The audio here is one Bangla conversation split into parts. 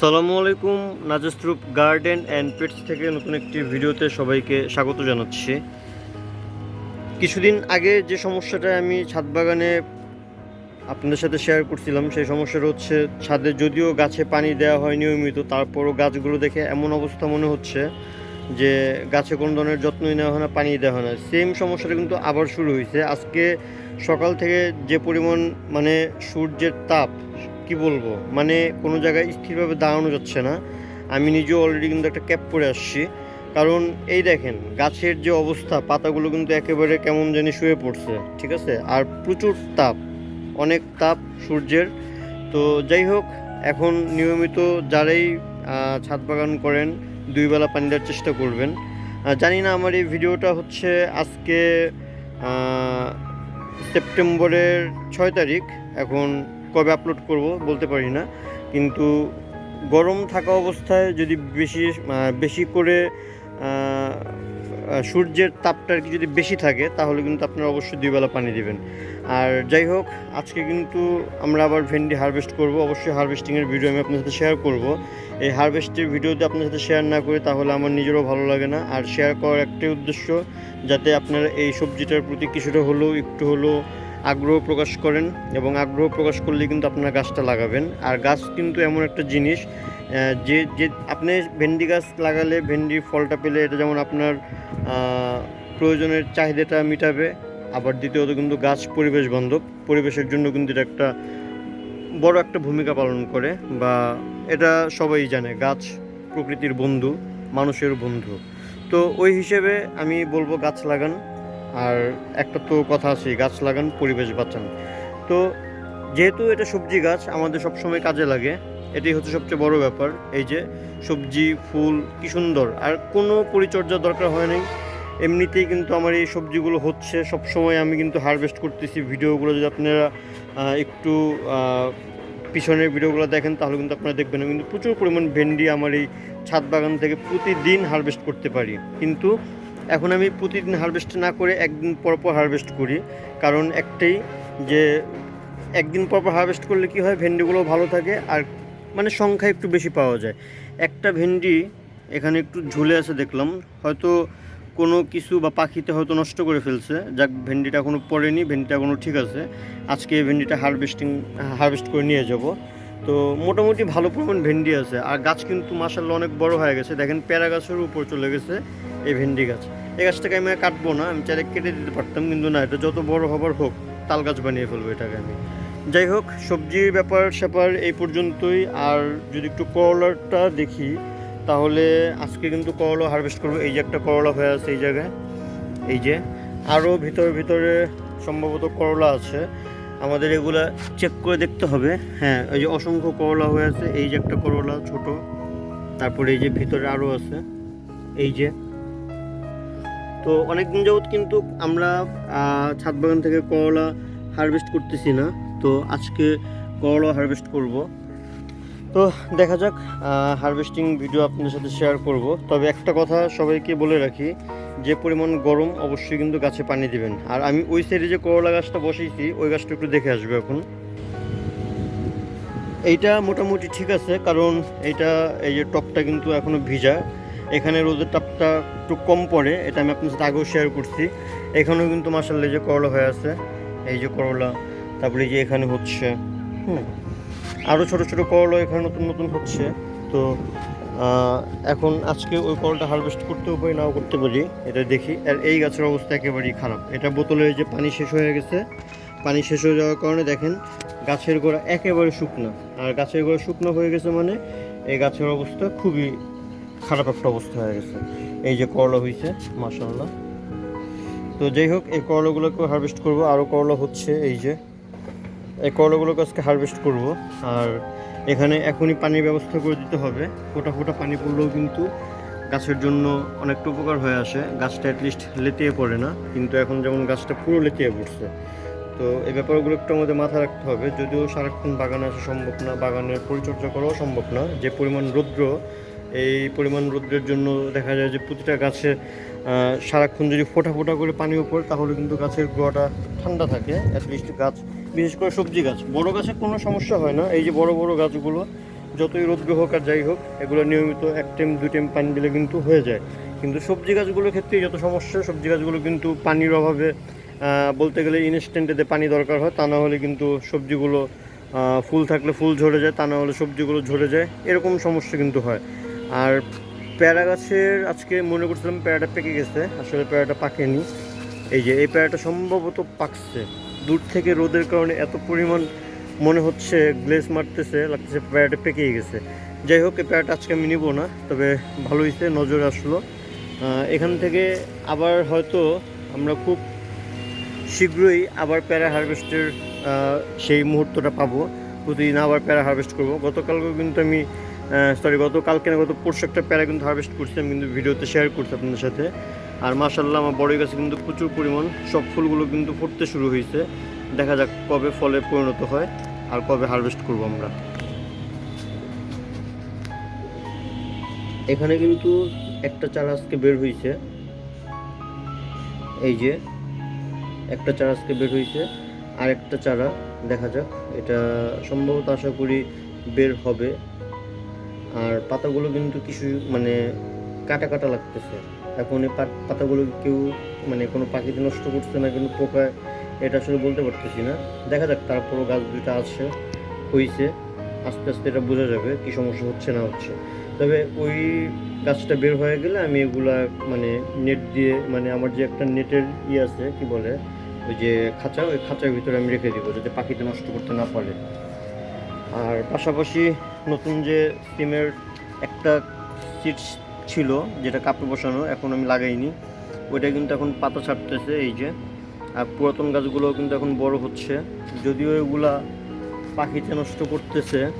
আসসালামু আলাইকুম নাজস্ত্রুপ গার্ডেন অ্যান্ড পেটস থেকে নতুন একটি ভিডিওতে সবাইকে স্বাগত জানাচ্ছি। কিছুদিন আগে যে সমস্যাটা আমি ছাদ বাগানে আপনাদের সাথে শেয়ার করছিলাম, সেই সমস্যাটা হচ্ছে ছাদে যদিও গাছে পানি দেওয়া হয় নিয়মিত, তারপরও গাছগুলো দেখে এমন অবস্থা মনে হচ্ছে যে গাছে কোনো ধরনের যত্নই নেওয়া হয় না, পানি দেওয়া হয় না। সেম সমস্যাটা কিন্তু আবার শুরু হয়েছে। আজকে সকাল থেকে যে পরিমাণ মানে সূর্যের তাপ কি বলব? মানে কোনো জায়গায় স্থিরভাবে দাঁড়ানো যাচ্ছে না। আমি নিজেও অলরেডি কিন্তু একটা ক্যাপ পরে আসছি। কারণ এই দেখেন, গাছের যে অবস্থা, পাতাগুলো কিন্তু একেবারে কেমন জানি শুয়ে পড়ছে, ঠিক আছে? আর প্রচুর তাপ, অনেক তাপ সূর্যের। তো যাই হোক, এখন নিয়মিত যারাই ছাদ বাগান করেন, দুই বেলা পানি দেওয়ার চেষ্টা করবেন। জানি না আমার এই ভিডিওটা হচ্ছে আজকে সেপ্টেম্বরের ছয় তারিখ। এখন কবে আপলোড করব বলতে পারি না। কিন্তু গরম থাকা অবস্থায় যদি বেশি বেশি করে সূর্যের তাপটা আর কি যদি বেশি থাকে, তাহলে কিন্তু আপনারা অবশ্যই দুই বেলা পানি দিবেন। আর যাই হোক, আজকে কিন্তু আমরা আবার ভেন্ডি হারভেস্ট করব। অবশ্যই হারভেস্টিংয়ের ভিডিও আমি আপনার সাথে শেয়ার করব। এই হারভেস্টের ভিডিও যদি আপনার সাথে শেয়ার না করি, তাহলে আমার নিজেরও ভালো লাগে না। আর শেয়ার করার একটাই উদ্দেশ্য, যাতে আপনারা এই সবজিটার প্রতি কিছুটা হলেও, একটু হলেও আগ্রহ প্রকাশ করেন এবং আগ্রহ প্রকাশ করলে কিন্তু আপনারা গাছটা লাগাবেন। আর গাছ কিন্তু এমন একটা জিনিস যে যে আপনি ভেন্ডি গাছ লাগালে ভেন্ডির ফলটা পেলে এটা যেমন আপনার প্রয়োজনের চাহিদাটা মিটাবে, আবার দ্বিতীয়ত কিন্তু গাছ পরিবেশ বান্ধব। পরিবেশের জন্য কিন্তু এটা একটা বড় একটা ভূমিকা পালন করে বা এটা সবাই জানে, গাছ প্রকৃতির বন্ধু, মানুষের বন্ধু। তো ওই হিসেবে আমি বলব গাছ লাগান। আর একটা তো কথা আছে, গাছ লাগান, পরিবেশ বাঁচান। তো যেহেতু এটা সবজি গাছ, আমাদের সবসময় কাজে লাগে। এটাই হচ্ছে সবচেয়ে বড় ব্যাপার। এই যে সবজি, ফুল, কি সুন্দর। আর কোনো পরিচর্যা দরকার হয় নাই। এমনিতেই কিন্তু আমার এই সবজিগুলো হচ্ছে। সব সময় আমি কিন্তু হারভেস্ট করতেছি। ভিডিওগুলো যদি আপনারা একটু পিছনের ভিডিওগুলো দেখেন, তাহলে কিন্তু আপনারা দেখবেন কিন্তু প্রচুর পরিমাণ ভেন্ডি আমার এই ছাদ বাগান থেকে প্রতিদিন হারভেস্ট করতে পারি। কিন্তু এখন আমি প্রতিদিন হারভেস্ট না করে একদিন পর পর হারভেস্ট করি। কারণ একটাই যে একদিন পর পর হারভেস্ট করলে কি হয় ভেন্ডিগুলো ভালো থাকে আর মানে সংখ্যা একটু বেশি পাওয়া যায়। একটা ভেন্ডি এখানে একটু ঝুলে আছে দেখলাম, হয়তো কোনো কিছু বা পাখিতে হয়তো নষ্ট করে ফেলছে। যাক, ভেন্ডিটা এখনও পড়েনি, ভেন্ডিটা এখনও ঠিক আছে। আজকে এই ভেন্ডিটা হারভেস্টিং হারভেস্ট করে নিয়ে যাব। তো মোটামুটি ভালো পরিমাণ ভেন্ডি আছে। আর গাছ কিন্তু মাসাল্লাহ অনেক বড় হয়ে গেছে। দেখেন প্যারা গাছের উপর চলে গেছে। এই ভেন্ডি গাছ। এই গাছটাকে আমি কাটবো না, আমি চাইলে কেটে দিতে পারতাম, কিন্তু না, এটা যত বড় হবার হোক, তাল গাছ বানিয়ে ফেলব এটাকে আমি। যাই হোক, সবজির ব্যাপার স্যাপার এই পর্যন্তই, আর যদি একটু করলাটা দেখি, তাহলে আজকে কিন্তু করলা হারভেস্ট করব। এই যে একটা করলা হয়ে আছে এই জায়গায়, এই যে আরও ভিতরে ভিতরে সম্ভবত করলা আছে। আমাদের এগুলা চেক করে দেখতে হবে। হ্যাঁ এই যে অসংখ্য করলা হয়ে আছে, এই যে একটা করলা ছোট, তারপরে এই যে ভিতরে আরও আছে, এই যে তো অনেক দিন যাবত কিন্তু আমরা ছাদ বাগান থেকে করলা হারভেস্ট করতেছি না। তো আজকে করলা হারভেস্ট করব। তো দেখা যাক হারভেস্টিং ভিডিও আপনাদের সাথে শেয়ার করব। তবে একটা কথা সবাইকে বলে রাখি, যে পরিমাণ গরম অবশ্যই কিন্তু গাছে পানি দিবেন। আর আমি ওই সাইডে যে করলা গাছটা বসিয়েছি ওই গাছটা একটু দেখে আসবে এখন। এইটা মোটামুটি ঠিক আছে, কারণ এইটা, এই যে টপটা কিন্তু এখনও ভিজা। এখানে রোদের তাপটা একটু কম পড়ে, এটা আমি আপনার সাথে আগেও শেয়ার করছি। এখানেও কিন্তু মাসাল্লা যে করলা হয়ে আছে, এই যে করলা, তারপরে যে এখানে হচ্ছে, হুম আরও ছোট ছোট করলা এখানে নতুন নতুন হচ্ছে। তো এখন আজকে ওই করলটা হারভেস্ট করতেও পারি, নাও করতে পারি, এটা দেখি। আর এই গাছের অবস্থা একেবারেই খারাপ। এটা বোতলে যে পানি শেষ হয়ে গেছে, পানি শেষ হয়ে যাওয়ার কারণে দেখেন গাছের গোড়া একেবারে শুকনো। আর গাছের গোড়া শুকনো হয়ে গেছে মানে এই গাছের অবস্থা খুবই খারাপ একটা অবস্থা হয়ে গেছে। এই যে করলা হয়েছে মাসাল্লাহ তো যাই হোক, এই করলাগুলোকে হারভেস্ট করব। আরও করলা হচ্ছে এই যে। এই করলাগুলোকে আজকে হারভেস্ট করব। আর এখানে এখনই পানির ব্যবস্থা করে দিতে হবে। ফোটা ফোটা পানি পড়লেও কিন্তু গাছের জন্য অনেকটা উপকার হয়ে আসে। গাছটা অ্যাটলিস্ট লেতিয়ে পড়ে না। কিন্তু এখন যেমন গাছটা পুরো লেতিয়ে পড়ছে। তো এই ব্যাপারগুলো একটু আমাদের মাথায় রাখতে হবে। যদিও সারাক্ষণ বাগানে আসা সম্ভব না, বাগানের পরিচর্যা করাও সম্ভব না। যে পরিমাণ রৌদ্র এই পরিমাণ রোদ্রের জন্য দেখা যায় যে প্রতিটা গাছে সারাক্ষণ যদি ফোটা ফোটা করে পানি উপর তাহলে কিন্তু গাছের গোড়াটা ঠান্ডা থাকে। অ্যাটলিস্ট গাছ, বিশেষ করে সবজি গাছ। বড় গাছে কোনো সমস্যা হয় না। এই যে বড় বড় গাছগুলো, যতই রোদ্র হোক আর যাই হোক, এগুলো নিয়মিত এক টাইম দুই টাইম পানি দিলে কিন্তু হয়ে যায়। কিন্তু সবজি গাছগুলোর ক্ষেত্রে যত সমস্যা, সবজি গাছগুলো কিন্তু পানির অভাবে বলতে গেলে ইনস্ট্যান্টে পানি দরকার হয়। তা না হলে কিন্তু সবজিগুলো ফুল থাকলে ফুল ঝরে যায়, তা না হলে সবজিগুলো ঝরে যায়। এরকম সমস্যা কিন্তু হয়। আর প্যারা গাছের আজকে মনে করছিলাম প্যারাটা পেকে গেছে, আসলে প্যারাটা পাকেনি। এই যে, এই প্যারাটা সম্ভবত পাকছে। দূর থেকে রোদের কারণে এত পরিমাণ মনে হচ্ছে গ্লেস মারতেছে, লাগতেছে প্যারাটা পেকেই গেছে। যাই হোক, এই প্যারাটা আজকে আমি নিব না, তবে ভালো হয়েছে, নজরে আসলো। এখান থেকে আবার হয়তো আমরা খুব শীঘ্রই আবার প্যারা হারভেস্টের সেই মুহূর্তটা পাবো। প্রতিদিন আবার প্যারা হারভেস্ট করব। গতকালকেও কিন্তু আমি সরি গতকালকে না, গত পরশু একটা প্যারা কিন্তু হারভেস্ট করছি, আমি কিন্তু ভিডিওতে শেয়ার করছি আপনাদের সাথে। আর মাসাল্লাহ আমার বড়ই গাছে কিন্তু প্রচুর পরিমাণ সব ফুলগুলো কিন্তু ফুটতে শুরু হয়েছে। দেখা যাক কবে ফলে পরিণত হয় আর কবে হারভেস্ট করব আমরা। এখানে কিন্তু একটা চারা আজকে বের হয়েছে। এই যে, একটা চারা আজকে বের হয়েছে। আর একটা চারা, দেখা যাক, এটা সম্ভবত আশা করি বের হবে। আর পাতাগুলো কিন্তু কিছু মানে কাটা কাটা লাগতেছে। এখন এই পাতাগুলো কেউ মানে কোনো পাখিতে নষ্ট করছে না কিন্তু পোকায় এটা আসলে বলতে পারতেছি না। দেখা যাক, তারপরও গাছ দুইটা আছে হয়েছে আস্তে আস্তে এটা বোঝা যাবে কি সমস্যা হচ্ছে না হচ্ছে। তবে ওই গাছটা বের হয়ে গেলে আমি এগুলা মানে নেট দিয়ে মানে আমার যে একটা নেটের ই আছে, কি বলে, ওই যে খাঁচা, ওই খাঁচার ভিতরে আমি রেখে দিব, যাতে পাখিতে নষ্ট করতে না পারে। আর পাশাপাশি নতুন যে সিমের একটা সিট ছিল, যেটা কাপড় বসানো, এখন আমি লাগাইনি। ওইটা কিন্তু এখন পাতা ছাড়তেছে, এই যে। আর পুরাতন গাছগুলোও কিন্তু এখন বড় হচ্ছে। যদিও এগুলা পাখিতে নষ্ট করতেছে,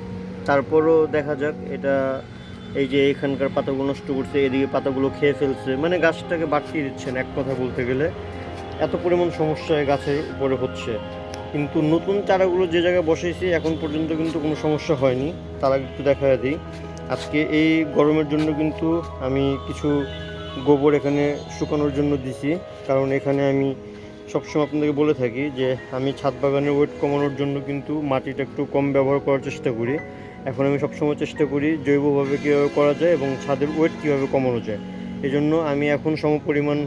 তারপরও দেখা যাক, এটা এই যে এখানকার পাতাগুলো নষ্ট করছে, এদিকে পাতাগুলো খেয়ে ফেলছে। মানে গাছটাকে বাড়তিয়ে দিচ্ছেন, এক কথা বলতে গেলে। এত পরিমাণ সমস্যা গাছের উপরে হচ্ছে। কিন্তু নতুন চারাগুলো যে জায়গায় বসেছি এখন পর্যন্ত কিন্তু কোনো সমস্যা হয়নি। তার একটু দেখা দিই। আজকে এই গরমের জন্য কিন্তু আমি কিছু গোবর এখানে শুকানোর জন্য দিছি। কারণ এখানে আমি সবসময় আপনাদেরকে বলে থাকি যে, আমি ছাদ বাগানের ওয়েট কমানোর জন্য কিন্তু মাটিটা একটু কম ব্যবহার করার চেষ্টা করি। এখন আমি সবসময় চেষ্টা করি জৈবভাবে কীভাবে করা যায় এবং ছাদের ওয়েট কীভাবে কমানো যায়। এজন্য আমি এখন সমপরিমাণ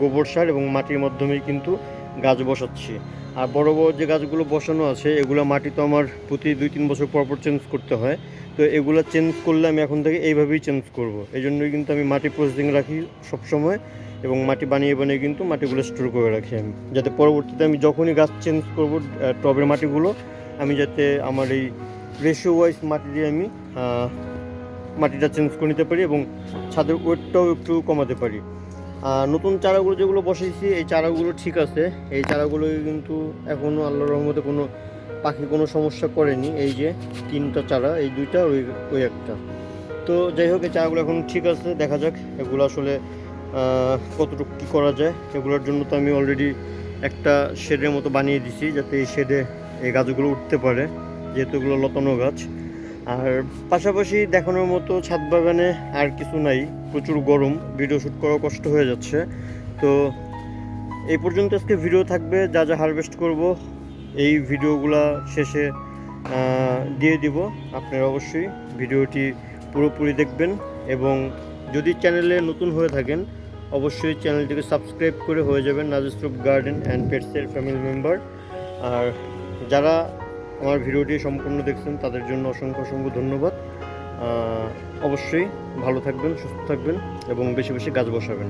গোবর সার এবং মাটির মাধ্যমেই কিন্তু গাছ বসাচ্ছি। আর বড় বড় যে গাছগুলো বসানো আছে, এগুলো মাটি তো আমার প্রতি দুই তিন বছর পর পর চেঞ্জ করতে হয়। তো এগুলো চেঞ্জ করলে আমি এখন থেকে এইভাবেই চেঞ্জ করব। এই জন্যই কিন্তু আমি মাটি প্রসেসিং রাখি সবসময় এবং মাটি বানিয়ে বানিয়ে কিন্তু মাটিগুলো স্টোর করে রাখি আমি। যাতে পরবর্তীতে আমি যখনই গাছ চেঞ্জ করব টবের মাটিগুলো, আমি যাতে আমার এই রেশিও ওয়াইজ মাটি দিয়ে আমি মাটিটা চেঞ্জ করে নিতে পারি এবং ছাদের ওয়েটটাও একটু কমাতে পারি। নতুন চারাগুলো যেগুলো বসাইছি, এই চারাগুলো ঠিক আছে। এই চারাগুলো কিন্তু এখনও আল্লাহর রহমতে কোনো পাখি কোনো সমস্যা করেনি। এই যে তিনটা চারা, এই দুইটা, ওই ওই একটা। তো যাই হোক, এই চারাগুলো এখন ঠিক আছে, দেখা যাক এগুলো আসলে কতটুকু কী করা যায়। এগুলোর জন্য তো আমি অলরেডি একটা শেডের মতো বানিয়ে দিছি, যাতে এই শেডে এই গাছগুলো উঠতে পারে, যেহেতু এগুলো লতানো গাছ। আর পাশাপাশি দেখানোর মতো ছাদ বাগানে আর কিছু নাই। প্রচুর গরম ভিডিও শ্যুট করা কষ্ট হয়ে যাচ্ছে। তো এই পর্যন্ত আজকে ভিডিও থাকবে, যা যা হারভেস্ট করব, এই ভিডিওগুলা শেষে দিয়ে দিব। আপনারা অবশ্যই ভিডিওটি পুরোপুরি দেখবেন এবং যদি চ্যানেলে নতুন হয়ে থাকেন, অবশ্যই চ্যানেলটিকে সাবস্ক্রাইব করে হয়ে যাবেন নাজিস্ট্রুপ গার্ডেন অ্যান্ড পেটসের ফ্যামিলি মেম্বার আর যারা আমার ভিডিওটি সম্পূর্ণ দেখছেন, তাদের জন্য অসংখ্য অসংখ্য ধন্যবাদ। অবশ্যই ভালো থাকবেন, সুস্থ থাকবেন এবং বেশি বেশি গাছ বসাবেন।